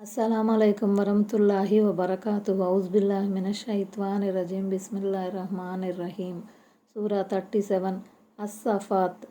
అస్సలం అయికం వరహతుల్లాహి వబర్కాతు ఔజ్బిల్లాహి మినషైత్వాని రజీం. బిస్మిల్లా రహమాన్ రహీం. సూరా thirty seven. అస్సఫాత్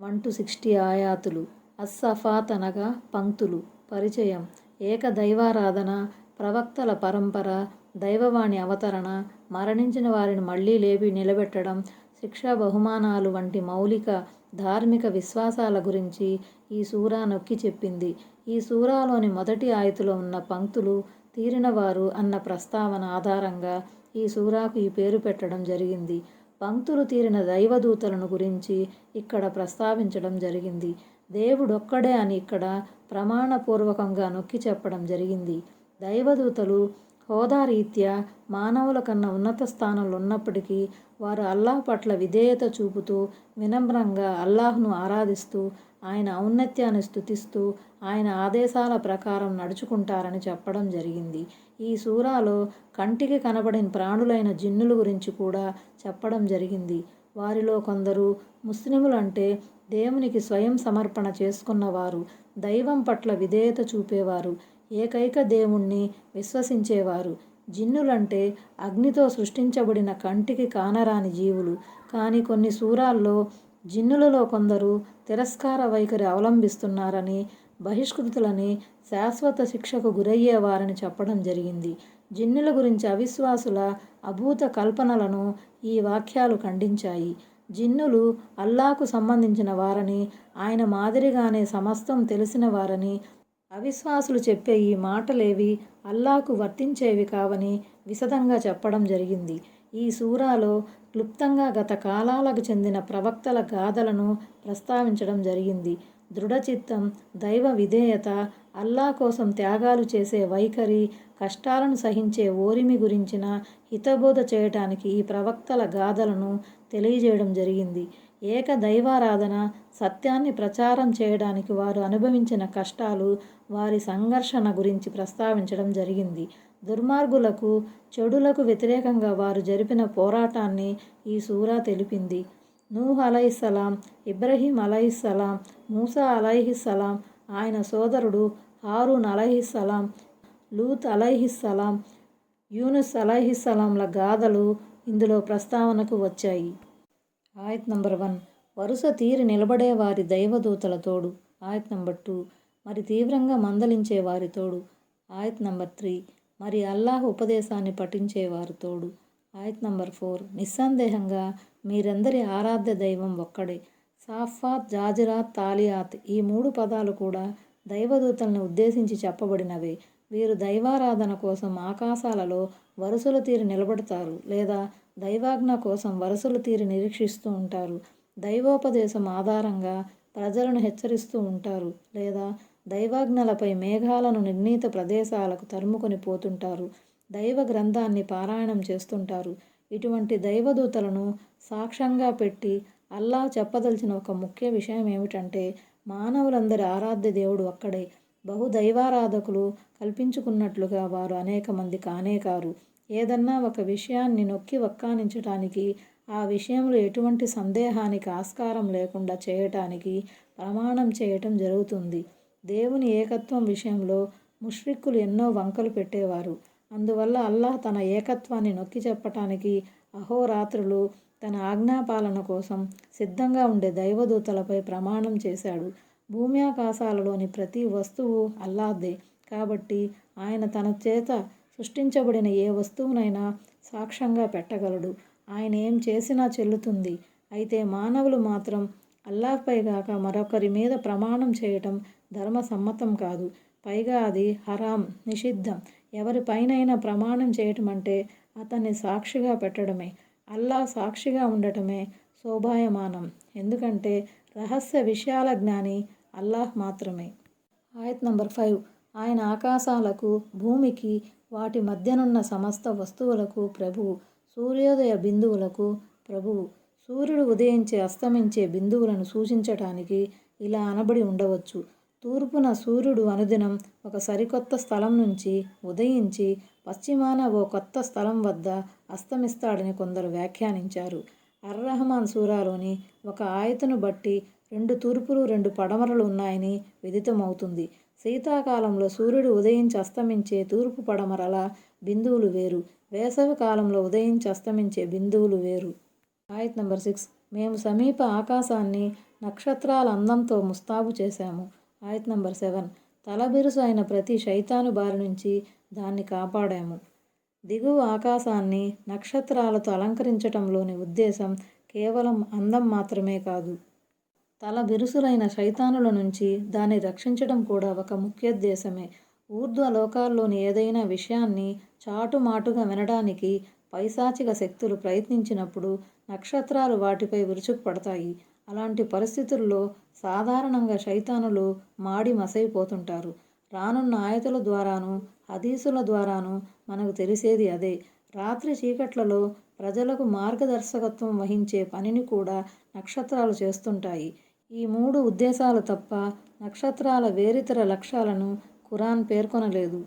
one to sixty ఆయాతులు. అస్సఫాత్ అనగా పంక్తులు పరిచయం. ఏక దైవారాధన ప్రవక్తల పరంపర దైవవాణి అవతరణ మరణించిన వారిని మళ్ళీ లేపి నిలబెట్టడం శిక్షా బహుమానాలు వంటి మౌలిక ధార్మిక విశ్వాసాల గురించి ఈ సూరా నొక్కి చెప్పింది. ఈ సూరాలోని మొదటి ఆయతిలో ఉన్న పంక్తులు తీరినవారు అన్న ప్రస్తావన ఆధారంగా ఈ సూరాకు ఈ పేరు పెట్టడం జరిగింది. పంక్తులు తీరిన దైవదూతలను గురించి ఇక్కడ ప్రస్తావించడం జరిగింది. దేవుడొక్కడే అని ఇక్కడ ప్రమాణపూర్వకంగా నొక్కి చెప్పడం జరిగింది. దైవదూతలు హోదారీత్యా మానవుల కన్నా ఉన్నత స్థానంలో ఉన్నప్పటికీ వారు అల్లాహ్ పట్ల విధేయత చూపుతూ వినమ్రంగా అల్లాహ్ను ఆరాధిస్తూ ఆయన ఔన్నత్యాన్ని స్థుతిస్తూ ఆయన ఆదేశాల ప్రకారం నడుచుకుంటారని చెప్పడం జరిగింది. ఈ సూరాలో కంటికి కనబడిన ప్రాణులైన జిన్నుల గురించి కూడా చెప్పడం జరిగింది. వారిలో కొందరు ముస్లిములంటే దేవునికి స్వయం సమర్పణ చేసుకున్నవారు దైవం పట్ల విధేయత చూపేవారు. ఏకైక దేవుణ్ణి విశ్వసించేవారు. జిన్నులంటే అగ్నితో సృష్టించబడిన కంటికి కానరాని జీవులు. కానీ కొన్ని సూరాల్లో జిన్నులలో కొందరు తిరస్కార వైఖరి అవలంబిస్తున్నారని బహిష్కృతులని శాశ్వత శిక్షకు గురయ్యేవారని చెప్పడం జరిగింది. జిన్నుల గురించి అవిశ్వాసుల అభూత కల్పనలను ఈ వాక్యాలు ఖండించాయి. జిన్నులు అల్లాకు సంబంధించిన వారని ఆయన మాదిరిగానే సమస్తం తెలిసిన వారని అవిశ్వాసులు చెప్పే ఈ మాటలేవి అల్లాకు వర్తించేవి కావని విశదంగా చెప్పడం జరిగింది. ఈ సూరాలో క్లుప్తంగా గత కాలాలకు చెందిన ప్రవక్తల గాథలను ప్రస్తావించడం జరిగింది. దృఢచిత్తం దైవ విధేయత అల్లా కోసం త్యాగాలు చేసే వైఖరి కష్టాలను సహించే ఓరిమి గురించిన హితబోధ చేయటానికి ఈ ప్రవక్తల గాథలను తెలియజేయడం జరిగింది. ఏక దైవారాధన సత్యాన్ని ప్రచారం చేయడానికి వారు అనుభవించిన కష్టాలు వారి సంఘర్షణ గురించి ప్రస్తావించడం జరిగింది. దుర్మార్గులకు చెడులకు వ్యతిరేకంగా వారు జరిపిన పోరాటాన్ని ఈ సూరా తెలిపింది. నూహ్ అలైహిస్సలాం ఇబ్రహీం అలైహిస్సలాం మూసా అలైహిస్సలాం ఆయన సోదరుడు హారూన్ అలైహిస్సలాం లూత్ అలైహిస్సలాం యూనుస్ అలైహిస్సలాంల గాథలు ఇందులో ప్రస్తావనకు వచ్చాయి. ఆయత్ నంబర్ వన్. వరుస తీరి నిలబడే వారి దైవదూతల తోడు. ఆయత్ నంబర్ టూ. మరి తీవ్రంగా మందలించే వారి తోడు. ఆయత్ నంబర్ త్రీ. మరి అల్లాహ్ ఉపదేశాన్ని పఠించేవారు తోడు. ఆయత్ నంబర్ ఫోర్. నిస్సందేహంగా మీరందరి ఆరాధ్య దైవం ఒక్కడే. సాఫాత్ జాజిరాత్ తాలియాత్ ఈ మూడు పదాలు కూడా దైవదూతలను ఉద్దేశించి చెప్పబడినవే. వీరు దైవారాధన కోసం ఆకాశాలలో వరుసలు తీరి నిలబడతారు లేదా దైవాజ్ఞ కోసం వరుసలు తీరి నిరీక్షిస్తూ ఉంటారు. దైవోపదేశం ఆధారంగా ప్రజలను హెచ్చరిస్తూ ఉంటారు లేదా దైవాజ్ఞలపై మేఘాలను నిర్ణీత ప్రదేశాలకు తరుముకొని పోతుంటారు. దైవ గ్రంథాన్ని పారాయణం చేస్తుంటారు. ఇటువంటి దైవదూతలను సాక్ష్యంగా పెట్టి అల్లా చెప్పదలిచిన ఒక ముఖ్య విషయం ఏమిటంటే మానవులందరి ఆరాధ్య దేవుడు ఒక్కడే. బహుదైవారాధకులు కల్పించుకున్నట్లుగా వారు అనేక మంది కానే కారు. ఏదన్నా ఒక విషయాన్ని నొక్కి వక్కానించటానికి ఆ విషయంలో ఎటువంటి సందేహానికి ఆస్కారం లేకుండా చేయటానికి ప్రమాణం చేయటం జరుగుతుంది. దేవుని ఏకత్వం విషయంలో ముష్రిక్కులు ఎన్నో వంకలు పెట్టేవారు. అందువల్ల అల్లాహ్ తన ఏకత్వాన్ని నొక్కి చెప్పటానికి అహోరాత్రులు తన ఆజ్ఞాపాలన కోసం సిద్ధంగా ఉండే దైవదూతలపై ప్రమాణం చేశాడు. భూమ్యాకాశాలలోని ప్రతి వస్తువు అల్లాహ్దే. కాబట్టి ఆయన తన చేత సృష్టించబడిన ఏ వస్తువునైనా సాక్ష్యంగా పెట్టగలడు. ఆయన ఏం చేసినా చెల్లుతుంది. అయితే మానవులు మాత్రం అల్లాహ్పై గాక మరొకరి మీద ప్రమాణం చేయటం ధర్మ సమ్మతం కాదు. పైగా అది హరాం నిషిద్ధం. ఎవరిపైనైనా ప్రమాణం చేయటం అంటే అతన్ని సాక్షిగా పెట్టడమే. అల్లా సాక్షిగా ఉండటమే శోభాయమానం. ఎందుకంటే రహస్య విషయాల జ్ఞాని అల్లాహ్ మాత్రమే. ఆయత్ నంబర్ ఫైవ్. ఆయన ఆకాశాలకు భూమికి వాటి మధ్యనున్న సమస్త వస్తువులకు ప్రభువు సూర్యోదయ బిందువులకు ప్రభువు సూర్యుడు ఉదయించే అస్తమించే బిందువులను సూచించటానికి ఇలా అనబడి ఉండవచ్చు. తూర్పున సూర్యుడు అనుదినం ఒక సరికొత్త స్థలం నుంచి ఉదయించి పశ్చిమాన ఓ కొత్త స్థలం వద్ద అస్తమిస్తాడని కొందరు వ్యాఖ్యానించారు. అర్రహమాన్ సూరాలోని ఒక ఆయతను బట్టి రెండు తూర్పులు రెండు పడమరలు ఉన్నాయని విదితమవుతుంది. శీతాకాలంలో సూర్యుడు ఉదయించి అస్తమించే తూర్పు పడమరల బిందువులు వేరు. వేసవి కాలంలో ఉదయించి అస్తమించే బిందువులు వేరు. ఆయత్ నంబర్ సిక్స్. మేము సమీప ఆకాశాన్ని నక్షత్రాల అందంతో ముస్తాబు చేశాము. ఆయత్ నంబర్ సెవెన్. తలబిరుసు అయిన ప్రతి శైతాను బారి నుంచి దాన్ని కాపాడాము. దిగువ ఆకాశాన్ని నక్షత్రాలతో అలంకరించటంలోని ఉద్దేశం కేవలం అందం మాత్రమే కాదు. తల బిరుసులైన శైతానుల నుంచి దాన్ని రక్షించడం కూడా ఒక ముఖ్యోద్దేశమే. ఊర్ధ్వ లోకాల్లోని ఏదైనా విషయాన్ని చాటుమాటుగా వినడానికి పైశాచిక శక్తులు ప్రయత్నించినప్పుడు నక్షత్రాలు వాటిపై విరుచుకుపడతాయి. అలాంటి పరిస్థితుల్లో సాధారణంగా శైతానులు మాడి మసైపోతుంటారు. రానున్న ఆయతుల ద్వారాను హదీసుల ద్వారాను మనకు తెలిసేది అదే. రాత్రి చీకట్లలో ప్రజలకు మార్గదర్శకత్వం వహించే పనిని కూడా నక్షత్రాలు చేస్తుంటాయి. ఈ మూడు ఉద్దేశాలు తప్ప నక్షత్రాల వేరితర లక్ష్యాలను ఖురాన్ పేర్కొనలేదు.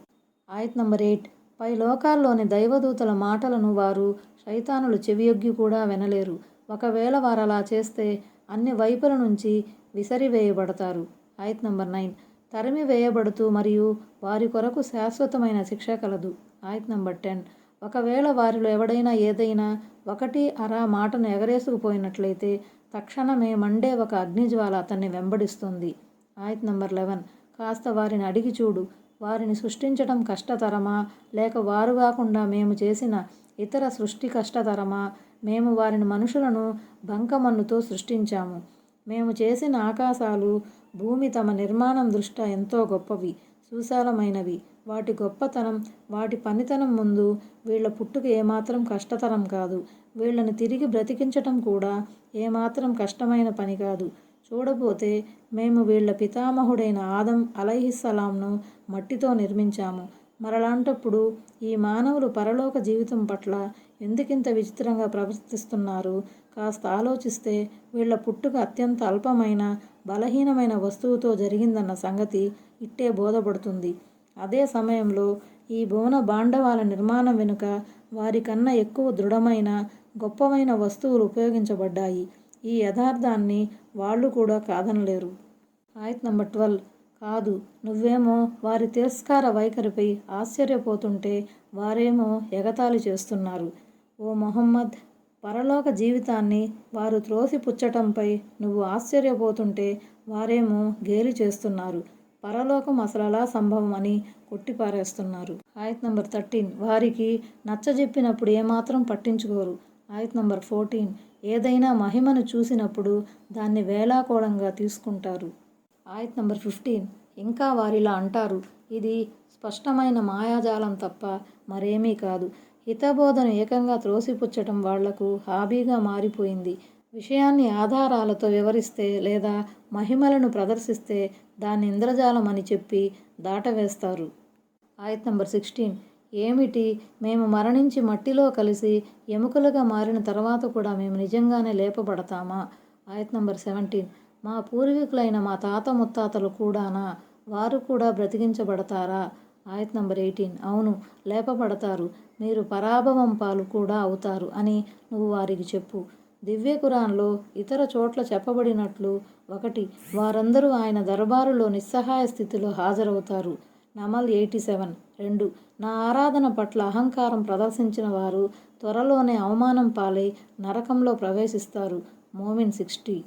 ఆయత్ నంబర్ ఎయిట్. పై లోకాల్లోని దైవదూతల మాటలను వారు శైతానులు చెవియొగ్గి కూడా వినలేరు. ఒకవేళ వారు అలా చేస్తే అన్ని వైపుల నుంచి విసరివేయబడతారు. ఆయత్ నంబర్ నైన్. తరిమి వేయబడుతూ మరియు వారి కొరకు శాశ్వతమైన శిక్ష కలదు. ఆయత్ నంబర్ టెన్. ఒకవేళ వారిలో ఎవడైనా ఏదైనా ఒకటి అరా మాటను ఎగరేసుకుపోయినట్లయితే తక్షణమే మండే ఒక అగ్నిజ్వాల అతన్ని వెంబడిస్తుంది. ఆయత్ నంబర్ లెవెన్. కాస్త వారిని అడిగి చూడు. వారిని సృష్టించడం కష్టతరమా? లేక వారు కాకుండా మేము చేసిన ఇతర సృష్టి కష్టతరమా? మేము వారిని మనుషులను బంకమన్నుతో సృష్టించాము. మేము చేసిన ఆకాశాలు భూమి తమ నిర్మాణం దృష్ట్యా ఎంతో గొప్పవి సుశాలమైనవి. వాటి గొప్పతనం వాటి పనితనం ముందు వీళ్ళ పుట్టుక ఏమాత్రం కష్టతరం కాదు. వీళ్ళని తిరిగి బ్రతికించటం కూడా ఏమాత్రం కష్టమైన పని కాదు. చూడబోతే మేము వీళ్ళ పితామహుడైన ఆదం అలైహిస్సలాంను మట్టితో నిర్మించాము. మరలాంటప్పుడు ఈ మానవులు పరలోక జీవితం పట్ల ఎందుకింత విచిత్రంగా ప్రవర్తిస్తున్నారు? కాస్త ఆలోచిస్తే వీళ్ళ పుట్టుక అత్యంత అల్పమైన బలహీనమైన వస్తువుతో జరిగిందన్న సంగతి ఇట్టే బోధపడుతుంది. అదే సమయంలో ఈ భువన బాండవాల నిర్మాణం వెనుక వారికన్నా ఎక్కువ దృఢమైన గొప్పమైన వస్తువులు ఉపయోగించబడ్డాయి. ఈ యథార్థాన్ని వాళ్ళు కూడా కాదనలేరు. ఆయత్ నంబర్ ట్వెల్వ్. కాదు నువ్వేమో వారి తిరస్కార వైఖరిపై ఆశ్చర్యపోతుంటే వారేమో ఎగతాళి చేస్తున్నారు. ఓ మొహమ్మద్ పరలోక జీవితాన్ని వారు త్రోసిపుచ్చటంపై నువ్వు ఆశ్చర్యపోతుంటే వారేమో గేలి చేస్తున్నారు. పరలోకం అసలలా సంభవం అని కొట్టిపారేస్తున్నారు. ఆయత్ నంబర్ థర్టీన్. వారికి నచ్చజెప్పినప్పుడు ఏమాత్రం పట్టించుకోరు. ఆయత్ నంబర్ ఫోర్టీన్. ఏదైనా మహిమను చూసినప్పుడు దాన్ని వేలాకోళంగా తీసుకుంటారు. ఆయత్ నంబర్ ఫిఫ్టీన్. ఇంకా వారిలా అంటారు ఇది స్పష్టమైన మాయాజాలం తప్ప మరేమీ కాదు. హితబోధను ఏకంగా త్రోసిపుచ్చటం వాళ్ళకు హాబీగా మారిపోయింది. విషయాన్ని ఆధారాలతో వివరిస్తే లేదా మహిమలను ప్రదర్శిస్తే దాన్ని ఇంద్రజాలం అని చెప్పి దాటవేస్తారు. ఆయత్ నంబర్ సిక్స్టీన్. ఏమిటి? మేము మరణించి మట్టిలో కలిసి ఎముకలుగా మారిన తర్వాత కూడా మేము నిజంగానే లేపబడతామా? ఆయత్ నంబర్ సెవెంటీన్. మా పూర్వీకులైన మా తాత ముత్తాతలు కూడానా? వారు కూడా బ్రతికించబడతారా? ఆయత్ నంబర్ ఎయిటీన్. అవును లేపబడతారు. మీరు పరాభవం పాలు కూడా అవుతారు అని నువ్వు వారికి చెప్పు. దివ్య కురాన్లో ఇతర చోట్ల చెప్పబడినట్లు ఒకటి వారందరూ ఆయన దర్బారులో నిస్సహాయ స్థితిలో హాజరవుతారు. నమల్ ఎయిటీ సెవెన్. రెండు నా ఆరాధన పట్ల అహంకారం ప్రదర్శించిన వారు త్వరలోనే అవమానం పాలై నరకంలో ప్రవేశిస్తారు. మోమిన్ సిక్స్టీ.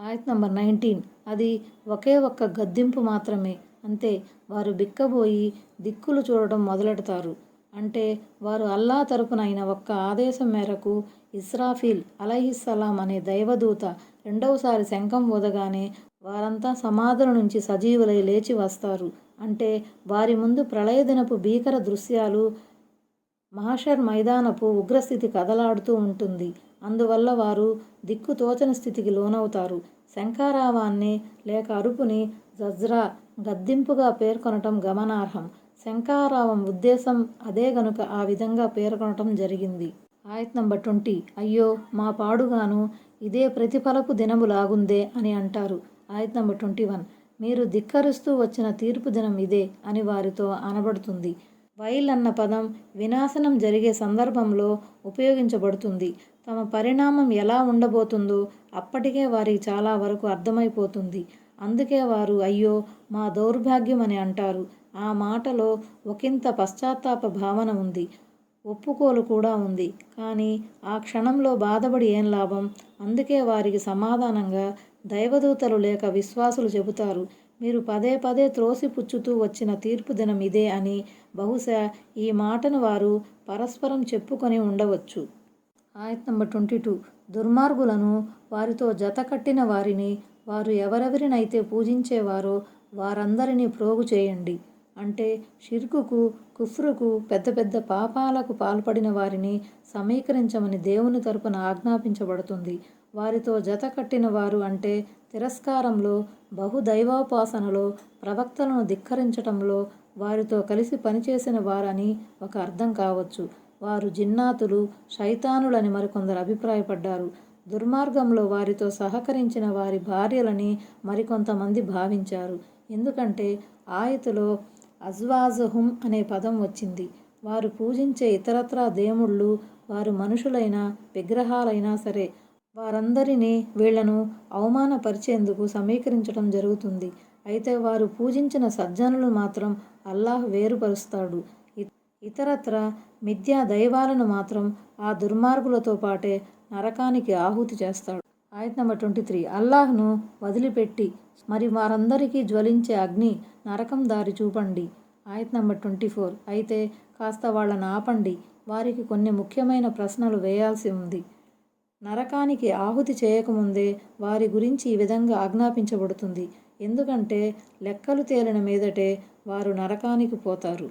ఆయత్ నంబర్ నైన్టీన్. అది ఒకే ఒక్క గద్దింపు మాత్రమే. అంతే వారు బిక్కబోయి దిక్కులు చూడడం మొదలెడతారు. అంటే వారు అల్లా తరపున అయిన ఒక్క ఆదేశం మేరకు ఇస్రాఫీల్ అలహిస్సలాం అనే దైవదూత రెండవసారి శంఖం ఊదగానే వారంతా సమాధుల నుంచి సజీవులై లేచి వస్తారు. అంటే వారి ముందు ప్రళయదినపు భీకర దృశ్యాలు మహాషర్ మైదానపు ఉగ్రస్థితి కదలాడుతూ ఉంటుంది. అందువల్ల వారు దిక్కు తోచని స్థితికి లోనవుతారు. శంఖారావాన్ని లేక అరుపుని జజ్రా గద్దింపుగా పేర్కొనటం గమనార్హం. శంఖారావం ఉద్దేశం అదే గనుక ఆ విధంగా పేర్కొనటం జరిగింది. ఆయత్ నంబర్ ట్వంటీ అయ్యో మా పాడుగాను ఇదే ప్రతిఫలపు దినము లాగుందే అని అంటారు ఆయత్ నంబర్ ట్వంటీ వన్. మీరు ధిక్కరిస్తూ వచ్చిన తీర్పు దినం ఇదే అని వారితో అనబడుతుంది. వైల్ అన్న పదం వినాశనం జరిగే సందర్భంలో ఉపయోగించబడుతుంది. తమ పరిణామం ఎలా ఉండబోతుందో అప్పటికే వారికి చాలా వరకు అర్థమైపోతుంది. అందుకే వారు అయ్యో మా దౌర్భాగ్యం అని అంటారు. ఆ మాటలో ఒకంత పశ్చాత్తాప భావన ఉంది. ఒప్పుకోలు కూడా ఉంది. కానీ ఆ క్షణంలో బాధపడి ఏం లాభం? అందుకే వారికి సమాధానంగా దైవదూతలు లేక విశ్వాసులు చెబుతారు. మీరు పదే పదే త్రోసిపుచ్చుతూ వచ్చిన తీర్పు దినం ఇదే అని బహుశా ఈ మాటను వారు పరస్పరం చెప్పుకొని ఉండవచ్చు. ఆయత్ నంబర్ ట్వంటీ టూ దుర్మార్గులను వారితో జత కట్టిన వారిని వారు ఎవరెవరినైతే పూజించేవారో వారందరినీ ప్రోగు చేయండి. అంటే షిర్కుకు కుఫ్రుకు పెద్ద పెద్ద పాపాలకు పాల్పడిన వారిని సమీకరించమని దేవుని తరపున ఆజ్ఞాపించబడుతుంది. వారితో జత కట్టిన వారు అంటే తిరస్కారంలో బహుదైవోపాసనలో ప్రవక్తలను ధిక్కరించటంలో వారితో కలిసి పనిచేసిన వారని ఒక అర్థం కావచ్చు. వారు జిన్నాతులు శైతానులని మరికొందరు అభిప్రాయపడ్డారు. దుర్మార్గంలో వారితో సహకరించిన వారి భార్యలని మరికొంతమంది భావించారు. ఎందుకంటే ఆయతలో అజ్వాజహుం అనే పదం వచ్చింది. వారు పూజించే ఇతరత్రా దేవుళ్ళు వారు మనుషులైనా విగ్రహాలైనా సరే. వారందరినీ వీళ్ళను అవమానపరిచేందుకు సమీకరించడం జరుగుతుంది. అయితే వారు పూజించిన సజ్జనులు మాత్రం అల్లాహ్ వేరుపరుస్తాడు. ఇతరత్ర మిథ్యా దైవాలను మాత్రం ఆ దుర్మార్గులతో పాటే నరకానికి ఆహుతి చేస్తాడు. ఆయత్ నెంబర్ ట్వంటీ త్రీ. అల్లాహ్ను వదిలిపెట్టి మరి వారందరికీ జ్వలించే అగ్ని నరకం దారి చూపండి. ఆయత్ నెంబర్ ట్వంటీ ఫోర్. అయితే కాస్త వాళ్ళని ఆపండి. వారికి కొన్ని ముఖ్యమైన ప్రశ్నలు వేయాల్సి ఉంది. నరకానికి ఆహుతి చేయకముందే వారి గురించి ఈ విధంగా ఆజ్ఞాపించబడుతుంది. ఎందుకంటే లెక్కలు తేలిన మీదటే వారు నరకానికి పోతారు.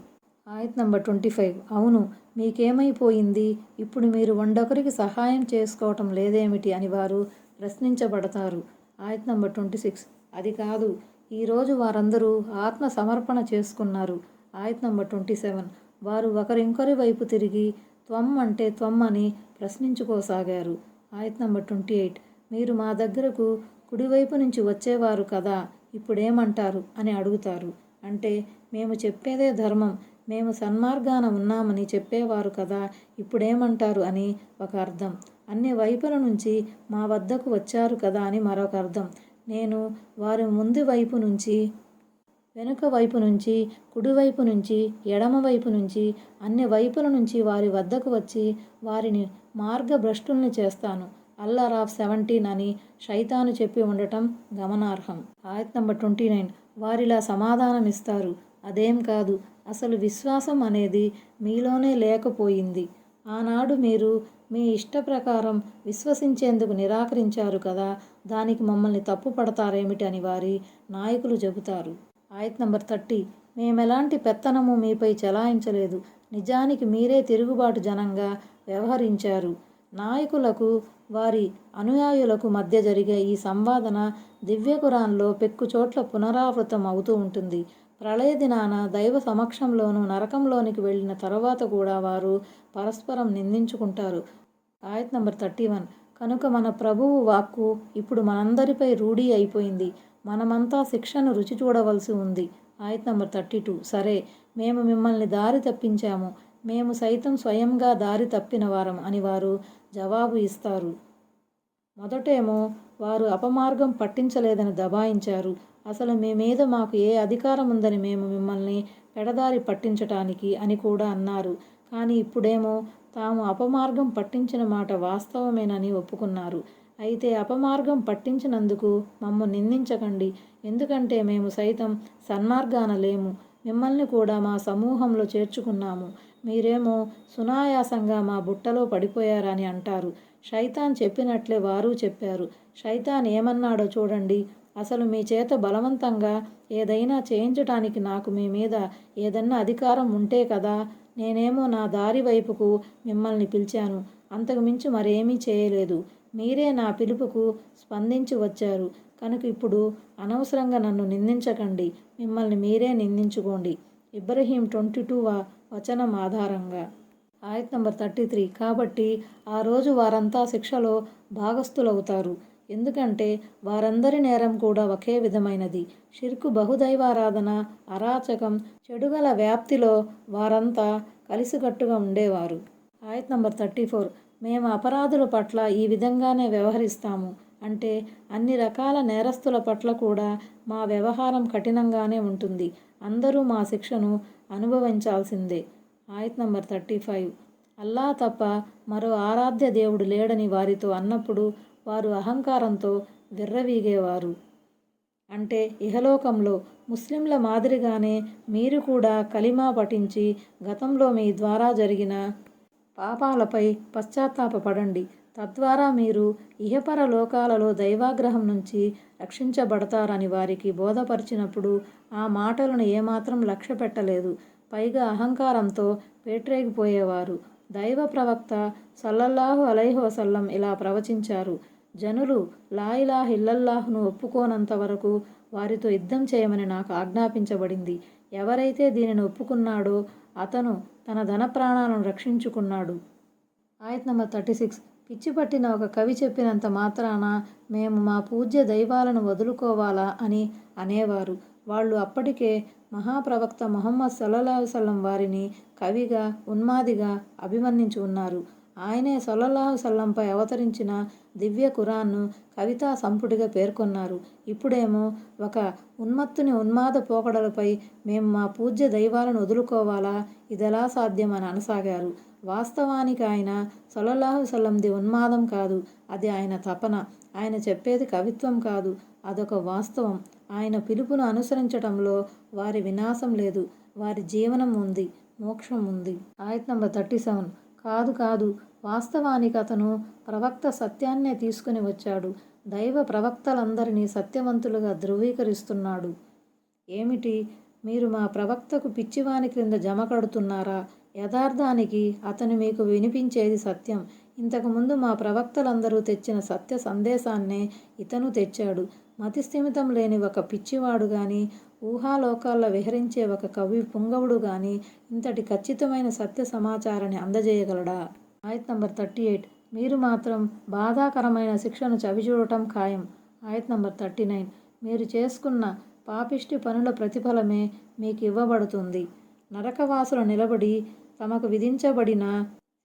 ఆయత్ నంబర్ ట్వంటీ ఫైవ్. అవును మీకేమైపోయింది? ఇప్పుడు మీరు వండొకరికి సహాయం చేసుకోవటం లేదేమిటి? అని వారు ప్రశ్నించబడతారు. ఆయత్ నంబర్ ట్వంటీ సిక్స్. అది కాదు ఈరోజు వారందరూ ఆత్మ సమర్పణ చేసుకున్నారు. ఆయత్ నంబర్ ట్వంటీ సెవెన్. వారు ఒకరింకొరి వైపు తిరిగి త్వం అంటే త్వం అని ప్రశ్నించుకోసాగారు. ఆయత్ నంబర్ ట్వంటీ ఎయిట్. మీరు మా దగ్గరకు కుడివైపు నుంచి వచ్చేవారు కదా ఇప్పుడేమంటారు అని అడుగుతారు. అంటే మేము చెప్పేదే ధర్మం మేము సన్మార్గాన ఉన్నామని చెప్పేవారు కదా ఇప్పుడేమంటారు అని ఒక అర్థం. అన్ని వైపుల నుంచి మా వద్దకు వచ్చారు కదా అని మరొక అర్థం. నేను వారి ముందు వైపు నుంచి వెనుక వైపు నుంచి కుడివైపు నుంచి ఎడమ వైపు నుంచి అన్ని వైపుల నుంచి వారి వద్దకు వచ్చి వారిని మార్గభ్రష్టుల్ని చేస్తాను. అల్లారాఫ్ సెవెంటీన్ అని శైతాను చెప్పి ఉండటం గమనార్హం. ఆయత్ నంబర్ ట్వంటీ నైన్. వారిలా సమాధానం ఇస్తారు అదేం కాదు అసలు విశ్వాసం అనేది మీలోనే లేకపోయింది. ఆనాడు మీరు మీ ఇష్ట ప్రకారం విశ్వసించేందుకు నిరాకరించారు కదా దానికి మమ్మల్ని తప్పు పడతారేమిటి అని వారి నాయకులు చెబుతారు. ఆయత్ నంబర్ థర్టీ మేమెలాంటి పెత్తనము మీపై చెలాయించలేదు. నిజానికి మీరే తిరుగుబాటు జనంగా వ్యవహరించారు. నాయకులకు వారి అనుయాయులకు మధ్య జరిగే ఈ సంవాదన దివ్యకురాన్లో పెక్కుచోట్ల పునరావృతం అవుతూ ఉంటుంది. ప్రళయ దినాన దైవ సమక్షంలోనూ నరకంలోనికి వెళ్ళిన తర్వాత కూడా వారు పరస్పరం నిందించుకుంటారు. ఆయత్ నంబర్ థర్టీ వన్. కనుక మన ప్రభువు వాక్కు ఇప్పుడు మనందరిపై రూఢీ అయిపోయింది. మనమంతా శిక్షను రుచి చూడవలసి ఉంది. ఆయత్ నంబర్ థర్టీ టూ. సరే మేము మిమ్మల్ని దారి తప్పించాము. మేము సైతం స్వయంగా దారి తప్పిన వారం అని వారు జవాబు ఇస్తారు. మొదటేమో వారు అపమార్గం పట్టించలేదని దబాయించారు. అసలు మీ మీద మాకు ఏ అధికారం ఉందని మేము మిమ్మల్ని పెడదారి పట్టించటానికి అని కూడా అన్నారు. కానీ ఇప్పుడేమో తాము అపమార్గం పట్టించిన మాట వాస్తవమేనని ఒప్పుకున్నారు. అయితే అపమార్గం పట్టించినందుకు మమ్ము నిందించకండి. ఎందుకంటే మేము సైతం సన్మార్గాన లేము. మిమ్మల్ని కూడా మా సమూహంలో చేర్చుకున్నాము. మీరేమో సునాయాసంగా మా బుట్టలో పడిపోయారని అంటారు. శైతాన్ చెప్పినట్లే వారు చెప్పారు. శైతాన్ ఏమన్నాడో చూడండి. అసలు మీ చేత బలవంతంగా ఏదైనా చేయించటానికి నాకు మీ మీద ఏదన్నా అధికారం ఉంటే కదా నేనేమో నా దారి వైపుకు మిమ్మల్ని పిలిచాను. అంతకుమించి మరేమీ చేయలేదు. మీరే నా పిలుపుకు స్పందించి వచ్చారు. కనుక ఇప్పుడు అనవసరంగా నన్ను నిందించకండి. మిమ్మల్ని మీరే నిందించుకోండి. ఇబ్రహీం ట్వంటీ టూ వచనం ఆధారంగా. ఆయత్ నంబర్ థర్టీ త్రీ కాబట్టి ఆ రోజు వారంతా శిక్షలో భాగస్థులవుతారు. ఎందుకంటే వారందరి నేరం కూడా ఒకే విధమైనది. షిర్కు బహుదైవారాధన అరాచకం చెడుగల వ్యాప్తిలో వారంతా కలిసికట్టుగా ఉండేవారు. ఆయత్ నంబర్ థర్టీ ఫోర్. మేము అపరాధుల పట్ల ఈ విధంగానే వ్యవహరిస్తాము. అంటే అన్ని రకాల నేరస్తుల పట్ల కూడా మా వ్యవహారం కఠినంగానే ఉంటుంది. అందరూ మా శిక్షను అనుభవించాల్సిందే. ఆయత్ నంబర్ థర్టీ ఫైవ్. అల్లా తప్ప మరో ఆరాధ్య దేవుడు లేడని వారితో అన్నప్పుడు వారు అహంకారంతో విర్రవీగేవారు. అంటే ఇహలోకంలో ముస్లింల మాదిరిగానే మీరు కూడా కలిమా పఠించి గతంలో మీ ద్వారా జరిగిన పాపాలపై పశ్చాత్తాపపడండి. తద్వారా మీరు ఇహపర లోకాలలో దైవాగ్రహం నుంచి రక్షించబడతారని వారికి బోధపరిచినప్పుడు ఆ మాటలను ఏమాత్రం లక్ష్య పెట్టలేదు. పైగా అహంకారంతో పేట్రేగిపోయేవారు. దైవ ప్రవక్త సల్లల్లాహు అలైహి వసల్లం ఇలా ప్రవచించారు. జనులు లాయిలా హిల్లల్లాహ్ను ఒప్పుకోనంత వరకు వారితో యుద్ధం చేయమని నాకు ఆజ్ఞాపించబడింది. ఎవరైతే దీనిని ఒప్పుకున్నాడో అతను తన ధన ప్రాణాలను రక్షించుకున్నాడు. ఆయత్ నంబర్ థర్టీ సిక్స్. పిచ్చి పట్టిన ఒక కవి చెప్పినంత మాత్రాన మేము మా పూజ్య దైవాలను వదులుకోవాలా అని అనేవారు. వాళ్ళు అప్పటికే మహాప్రవక్త మొహమ్మద్ సల్లల్లాహు సల్లం వారిని కవిగా ఉన్మాదిగా అభివర్ణించి ఉన్నారు. ఆయనే సల్లల్లాహు సల్లంపై అవతరించిన దివ్య ఖురాన్ను కవితా సంపుటిగా పేర్కొన్నారు. ఇప్పుడేమో ఒక ఉన్మత్తుని ఉన్మాద పోకడలపై మేము మా పూజ్య దైవాలను వదులుకోవాలా? ఇదెలా సాధ్యం అని అనసాగారు. వాస్తవానికి ఆయన సల్లల్లాహు సల్లంది ఉన్మాదం కాదు అది ఆయన తపన. ఆయన చెప్పేది కవిత్వం కాదు అదొక వాస్తవం. ఆయన పిలుపును అనుసరించటంలో వారి వినాశం లేదు వారి జీవనం ఉంది మోక్షం ఉంది. ఆయత్ నంబర్ థర్టీ సెవెన్. కాదు కాదు వాస్తవానికి అతను ప్రవక్త సత్యాన్నే తీసుకుని వచ్చాడు. దైవ ప్రవక్తలందరినీ సత్యవంతులుగా ధృవీకరిస్తున్నాడు. ఏమిటి? మీరు మా ప్రవక్తకు పిచ్చివాని క్రింద జమ కడుతున్నారా? యథార్థానికి అతను మీకు వినిపించేది సత్యం. ఇంతకుముందు మా ప్రవక్తలందరూ తెచ్చిన సత్య సందేశాన్నే ఇతను తెచ్చాడు. మతిస్థిమితం లేని ఒక పిచ్చివాడు కానీ ఊహాలోకాల్లో విహరించే ఒక కవి పుంగవుడు కానీ ఇంతటి ఖచ్చితమైన సత్య సమాచారాన్ని అందజేయగలడా? ఆయత్ నంబర్ థర్టీ ఎయిట్. మీరు మాత్రం బాధాకరమైన శిక్షను చవిచూడటం ఖాయం. ఆయత్ నంబర్ థర్టీ నైన్. మీరు చేసుకున్న పాపిష్టి పనుల ప్రతిఫలమే మీకు ఇవ్వబడుతుంది నరకవాసులు నిలబడి తమకు విధించబడిన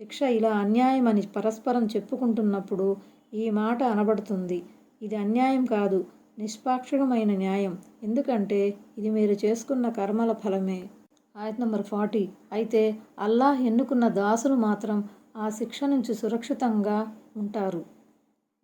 శిక్ష ఇలా అన్యాయమని పరస్పరం చెప్పుకుంటున్నప్పుడు ఈ మాట అనబడుతుంది. ఇది అన్యాయం కాదు నిష్పాక్షికమైన న్యాయం. ఎందుకంటే ఇది మీరు చేసుకున్న కర్మల ఫలమే. ఆయత్ నంబర్ ఫార్టీ. అయితే అల్లాహ్ ఎన్నుకున్న దాసులు మాత్రం ఆ శిక్ష నుంచి సురక్షితంగా ఉంటారు.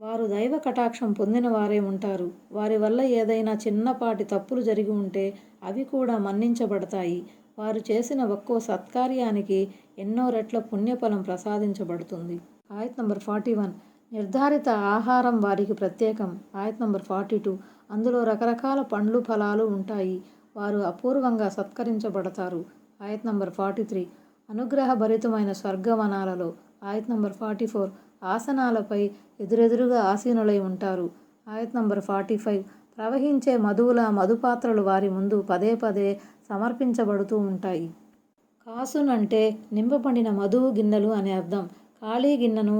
వారు దైవ కటాక్షం పొందిన వారే ఉంటారు. వారి వల్ల ఏదైనా చిన్నపాటి తప్పులు జరిగి ఉంటే అవి కూడా మన్నించబడతాయి. వారు చేసిన ఒక్కో సత్కార్యానికి ఎన్నో రెట్ల పుణ్యఫలం ప్రసాదించబడుతుంది. ఆయత్ నంబర్ ఫార్టీ వన్. నిర్ధారిత ఆహారం వారికి ప్రత్యేకం. ఆయత్ నంబర్ ఫార్టీ టూ. అందులో రకరకాల పండ్లు ఫలాలు ఉంటాయి. వారు అపూర్వంగా సత్కరించబడతారు. ఆయత్ నంబర్ ఫార్టీ త్రీ. అనుగ్రహభరితమైన స్వర్గవనాలలో ఆయత్ నంబర్ ఫార్టీ ఫోర్ ఆసనాలపై ఎదురెదురుగా ఆసీనులై ఉంటారు. ఆయత్ నంబర్ ఫార్టీ ఫైవ్ ప్రవహించే మధువుల మధుపాత్రలు వారి ముందు పదే పదే సమర్పించబడుతూ ఉంటాయి. కాసున్ అంటే నింపబడిన మధువు గిన్నెలు అనే అర్థం. ఖాళీ గిన్నెను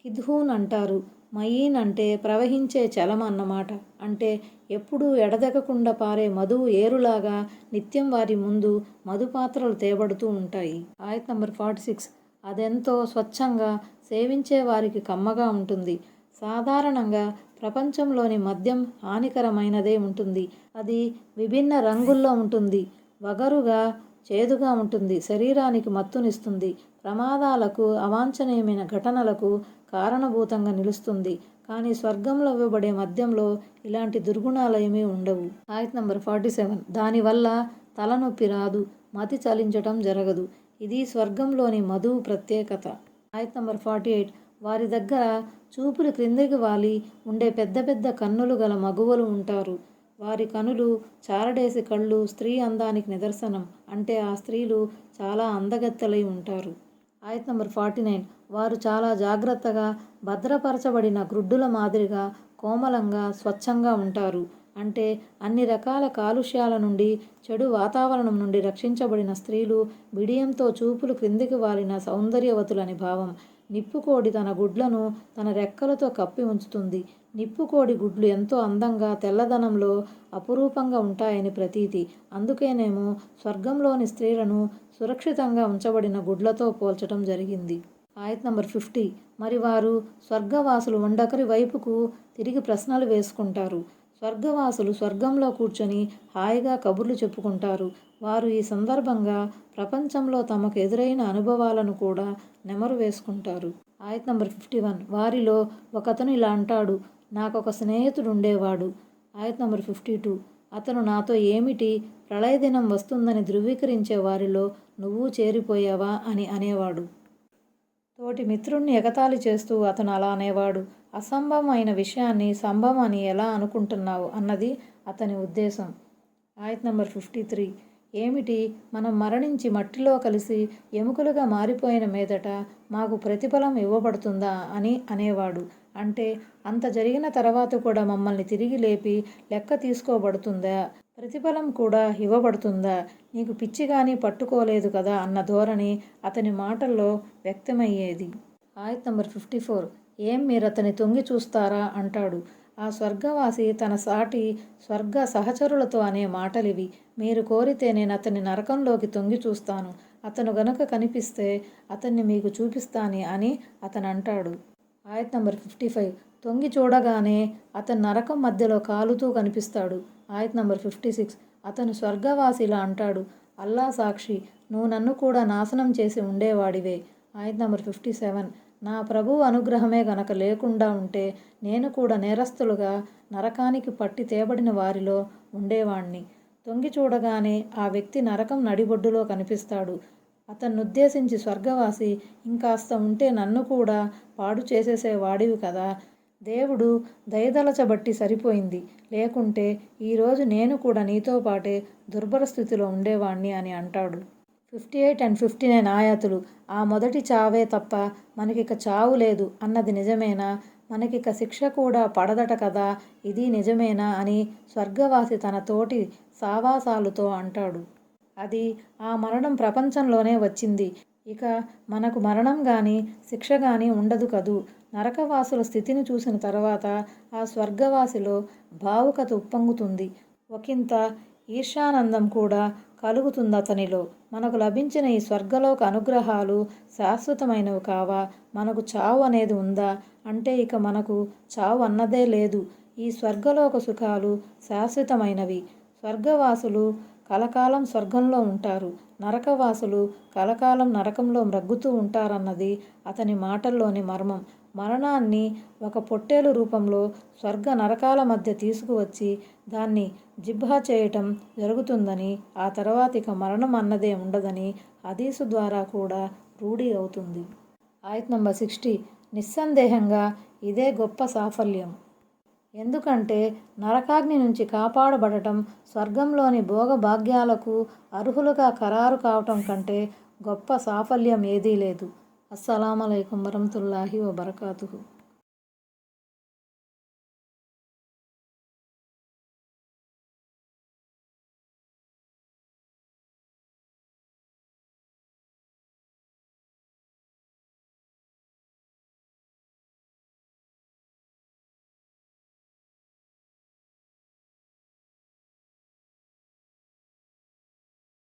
కిద్హూన్ అంటారు. మయీన్ అంటే ప్రవహించే చలం అన్నమాట. అంటే ఎప్పుడూ ఎడదెగకుండా పారే మధువు ఏరులాగా నిత్యం వారి ముందు మధుపాత్రలు తేబడుతూ ఉంటాయి. ఆయత్ నంబర్ ఫార్టీ సిక్స్. అదెంతో స్వచ్ఛంగా సేవించే వారికి కమ్మగా ఉంటుంది. సాధారణంగా ప్రపంచంలోని మద్యం హానికరమైనదే ఉంటుంది. అది విభిన్న రంగుల్లో ఉంటుంది. వగరుగా చేదుగా ఉంటుంది. శరీరానికి మత్తునిస్తుంది. ప్రమాదాలకు అవాంఛనీయమైన ఘటనలకు కారణభూతంగా నిలుస్తుంది. కానీ స్వర్గంలో ఇవ్వబడే మద్యంలో ఇలాంటి దుర్గుణాలు ఏమీ ఉండవు. ఆయత్ నంబర్ ఫార్టీ సెవెన్. దానివల్ల తలనొప్పి రాదు మతి చలించటం జరగదు. ఇది స్వర్గంలోని మధువు ప్రత్యేకత. ఆయత్ నంబర్ ఫార్టీ ఎయిట్. వారి దగ్గర చూపులు క్రిందికి వాలి ఉండే పెద్ద పెద్ద కన్నులు గల మగువలు ఉంటారు. వారి కనులు చారడేసి కళ్ళు స్త్రీ అందానికి నిదర్శనం. అంటే ఆ స్త్రీలు చాలా అందగత్తెలై ఉంటారు. ఆయత్ నంబర్ ఫార్టీ నైన్. వారు చాలా జాగ్రత్తగా భద్రపరచబడిన గ్రుడ్డుల మాదిరిగా కోమలంగా స్వచ్ఛంగా ఉంటారు. అంటే అన్ని రకాల కాలుష్యాల నుండి చెడు వాతావరణం నుండి రక్షించబడిన స్త్రీలు బిడియంతో చూపులు క్రిందికి వాలిన సౌందర్యవతులని భావం. నిప్పుకోడి తన గుడ్లను తన రెక్కలతో కప్పి ఉంచుతుంది. నిప్పుకోడి గుడ్లు ఎంతో అందంగా తెల్లదనంలో అపురూపంగా ఉంటాయని ప్రతీతి. అందుకేనేమో స్వర్గంలోని స్త్రీలను సురక్షితంగా ఉంచబడిన గుడ్లతో పోల్చడం జరిగింది. ఆయత్ నంబర్ ఫిఫ్టీ. మరి వారు స్వర్గవాసులు ఉండకరి వైపుకు తిరిగి ప్రశ్నలు వేసుకుంటారు. స్వర్గవాసులు స్వర్గంలో కూర్చొని హాయిగా కబుర్లు చెప్పుకుంటారు. వారు ఈ సందర్భంగా ప్రపంచంలో తమకు ఎదురైన అనుభవాలను కూడా నెమరు వేసుకుంటారు. ఆయత్ నంబర్ ఫిఫ్టీ వన్. వారిలో ఒకతను ఇలా అంటాడు నాకు ఒక స్నేహితుడు ఉండేవాడు ఆయత్ నంబర్ ఫిఫ్టీ టూ. అతను నాతో ఏమిటి? ప్రళయ దినం వస్తుందని ధృవీకరించే వారిలో నువ్వు చేరిపోయావా? అని అనేవాడు. తోటి మిత్రుణ్ణి ఎగతాళి చేస్తూ అతను అలా అనేవాడు. అసంభవమైన విషయాన్ని సంభవం అని ఎలా అనుకుంటున్నావు? అన్నది అతని ఉద్దేశం. ఆయత్ నంబర్ ఫిఫ్టీ త్రీ. ఏమిటి? మనం మరణించి మట్టిలో కలిసి ఎముకలుగా మారిపోయిన మీదట మాకు ప్రతిఫలం ఇవ్వబడుతుందా? అని అనేవాడు. అంటే అంత జరిగిన తర్వాత కూడా మమ్మల్ని తిరిగి లేపి లెక్క తీసుకోబడుతుందా? ప్రతిఫలం కూడా ఇవ్వబడుతుందా? నీకు పిచ్చి కానీ పట్టుకోలేదు కదా అన్న ధోరణి అతని మాటల్లో వ్యక్తమయ్యేది. ఆయత్ నంబర్ ఫిఫ్టీ ఫోర్. ఏం మీరు అతని తొంగి చూస్తారా? అంటాడు. ఆ స్వర్గవాసి తన సాటి స్వర్గ సహచరులతో అనే మాటలివి. మీరు కోరితే నేను అతని నరకంలోకి తొంగి చూస్తాను. అతను గనక కనిపిస్తే అతన్ని మీకు చూపిస్తాను అని అతను అంటాడు ఆయత్ నంబర్ ఫిఫ్టీ ఫైవ్. తొంగి చూడగానే అతను నరకం మధ్యలో కాలుతూ కనిపిస్తాడు. ఆయత్ నంబర్ ఫిఫ్టీ సిక్స్. అతను స్వర్గవాసిలా అంటాడు. అల్లా సాక్షి నువ్వు నన్ను కూడా నాశనం చేసి ఉండేవాడివే. ఆయత్ నంబర్ ఫిఫ్టీ సెవెన్. నా ప్రభువు అనుగ్రహమే గనక లేకుండా ఉంటే నేను కూడా నేరస్తులుగా నరకానికి పట్టి తేబడిన వారిలో ఉండేవాణ్ణి. తొంగి చూడగానే ఆ వ్యక్తి నరకం నడిబొడ్డులో కనిపిస్తాడు. అతన్నుద్దేశించి స్వర్గవాసి ఇంకాస్త ఉంటే నన్ను కూడా పాడు చేసేసేవాడివి కదా. దేవుడు దయదలచబట్టి సరిపోయింది. లేకుంటే ఈరోజు నేను కూడా నీతో పాటే దుర్భర స్థితిలో ఉండేవాణ్ణి అని అంటాడు. Fifty eight and fifty nine ఆయాతులు ఆ మొదటి చావే తప్ప మనకిక చావు లేదు అన్నది నిజమేనా? మనకిక శిక్ష కూడా పడదట కదా? ఇది నిజమేనా? అని స్వర్గవాసి తన తోటి సావాసాలుతో అంటాడు. అది ఆ మరణం ప్రపంచంలోనే వచ్చింది. ఇక మనకు మరణం కానీ శిక్ష కానీ ఉండదు కదూ? నరకవాసుల స్థితిని చూసిన తర్వాత ఆ స్వర్గవాసిలో భావుకత ఉప్పొంగుతుంది. ఒకంత ఈర్షానందం కూడా కలుగుతుంది అతనిలో మనకు లభించిన ఈ స్వర్గలోక అనుగ్రహాలు శాశ్వతమైనవి కావా? మనకు చావు అనేది ఉందా? అంటే ఇక మనకు చావు అన్నదే లేదు. ఈ స్వర్గలోక సుఖాలు శాశ్వతమైనవి. స్వర్గవాసులు కలకాలం స్వర్గంలో ఉంటారు. నరకవాసులు కలకాలం నరకంలో మ్రగ్గుతూ ఉంటారన్నది అతని మాటల్లోని మర్మం. మరణాన్ని ఒక పొట్టేలు రూపంలో స్వర్గ నరకాల మధ్య తీసుకువచ్చి దాన్ని జిబ్హా చేయటం జరుగుతుందని ఆ తర్వాత ఇక మరణం అన్నదే ఉండదని హదీసు ద్వారా కూడా రూఢి అవుతుంది. ఆయత్ నంబర్ సిక్స్టీ. నిస్సందేహంగా ఇదే గొప్ప సాఫల్యం. ఎందుకంటే నరకాగ్ని నుంచి కాపాడబడటం స్వర్గంలోని భోగభాగ్యాలకు అర్హులుగా ఖరారు కావటం కంటే గొప్ప సాఫల్యం ఏదీ లేదు. అస్సలం అయికం వరహతుల్లాహి వబర్కాతుహు